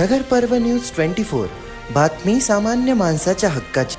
नगर पर्व news twenty four. बातमी सामान्य माणसाच्या हक्काची.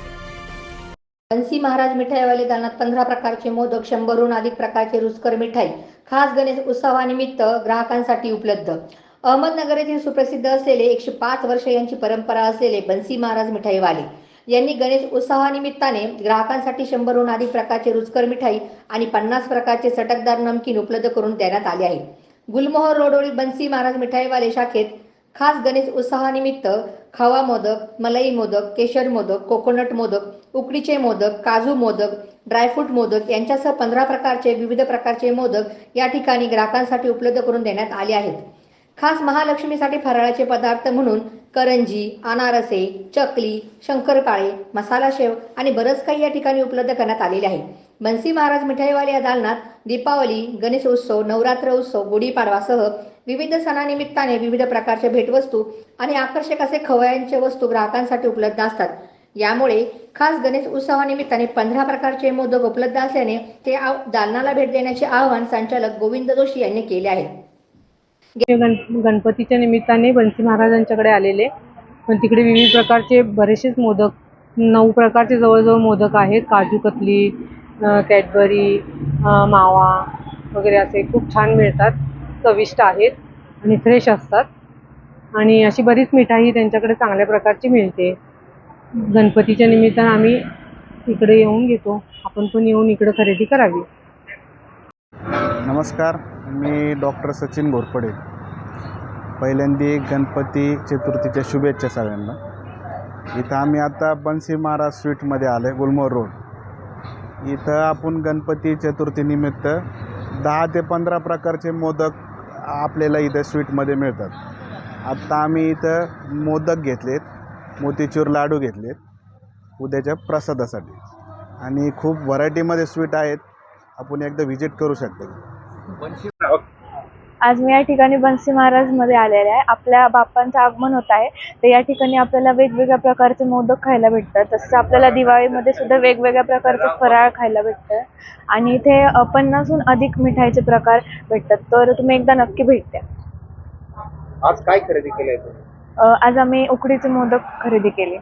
बन्सी महाराज मिठाईवाले दालनात पंधरा प्रकारचे मोदक शंभरहून अधिक प्रकारचे रुचकर मिठाई. खास गणेश उत्सवानिमित्त ग्राहकांसाठी उपलब्ध. अहमदनगर येथील सुप्रसिद्ध असलेले एकशे पाच वर्ष यांची परंपरा असलेले बन्सी महाराज मिठाईवाले यांनी गणेश उत्सवानिमित्ताने ग्राहकांसाठी शंभरहून अधिक प्रकारचे रुचकर मिठाई आणि पन्नास प्रकारचे चटकदार नमकीन उपलब्ध करून देण्यात आले आहे. गुलमोहर रोडवरील बन्सी महाराज मिठाईवाले शाखेत खास गणेश उत्सवानिमित्त खवा मोदक मलाई मोदक केशर मोदक कोकोनट मोदक उकडीचे मोदक काजू मोदक ड्रायफ्रूट मोदक यांच्यासह पंधरा प्रकारचे विविध प्रकारचे मोदक या ठिकाणी ग्राहकांसाठी उपलब्ध करून देण्यात आले आहेत. खास महालक्ष्मीसाठी फराळाचे पदार्थ म्हणून करंजी अनारसे चकली शंकरपाळे मसाला शेव आणि बरंच काही या ठिकाणी उपलब्ध करण्यात आलेले आहे. बन्सी महाराज मिठाईवाले या दालनात दीपावली गणेश उत्सव नवरात्र उत्सव गुढीपाडवासह विविध सणानिमित्ताने विविध प्रकारच्या भेटवस्तू आणि आकर्षक असे खवयांचे वस्तू ग्राहकांसाठी उपलब्ध असतात. यामुळे खास गणेश उत्सवानिमित्ताने पंधरा प्रकारचे मोदक उपलब्ध असल्याने ते दालनाला भेट देण्याचे आवाहन संचालक गोविंद जोशी यांनी केले आहे. गण गणपतीच्या निमित्ताने बन्सी महाराजांच्याकडे आलेले. पण तिकडे विविध प्रकारचे बरेचसेच मोदक नऊ प्रकारचे जवळजवळ मोदक आहेत. काजू कतली कॅडबरी मावा वगैरे असे खूप छान मिळतात. चविष्ट आहेत आणि फ्रेश असतात. आणि अशी बरीच मिठाई त्यांच्याकडे चांगल्या प्रकारची मिळते. गणपतीच्या निमित्तानं आम्ही इकडे येऊन घेतो. आपण पण येऊन इकडे खरेदी करावी. नमस्कार. मी डॉक्टर सचिन घोरपडे. पहिल्यांदी गणपती चतुर्थीच्या शुभेच्छा सगळ्यांना. इथं आम्ही आता बन्सी महाराज स्वीटमध्ये आलो आहे गुलमोर रोड. इथं आपण गणपती चतुर्थीनिमित्त दहा ते पंधरा प्रकारचे मोदक आपल्याला इथं स्वीटमध्ये मिळतात. आत्ता आम्ही इथं मोदक घेतलेत मोतीचूर लाडू घेतलेत उद्याच्या प्रसादासाठी. आणि खूप व्हरायटीमध्ये स्वीट आहेत आपण एकदा व्हिजिट करू शकता. आज मी या ठिकाणी बन्सी महाराजमध्ये आलेले आहे. आपल्या बाप्पांचं आगमन होत आहे. तर या ठिकाणी आपल्याला वेगवेगळ्या प्रकारचे मोदक खायला भेटतात. तसंच आपल्याला दिवाळीमध्ये सुद्धा वेगवेगळ्या प्रकारचे फराळ खायला भेटतं. आणि इथे पन्नासहून अधिक मिठाईचे प्रकार भेटतात. तर तुम्ही एकदा नक्की भेट द्या. आज काय खरेदी केलंय आज आम्ही उकडीचे मोदक खरेदी केले.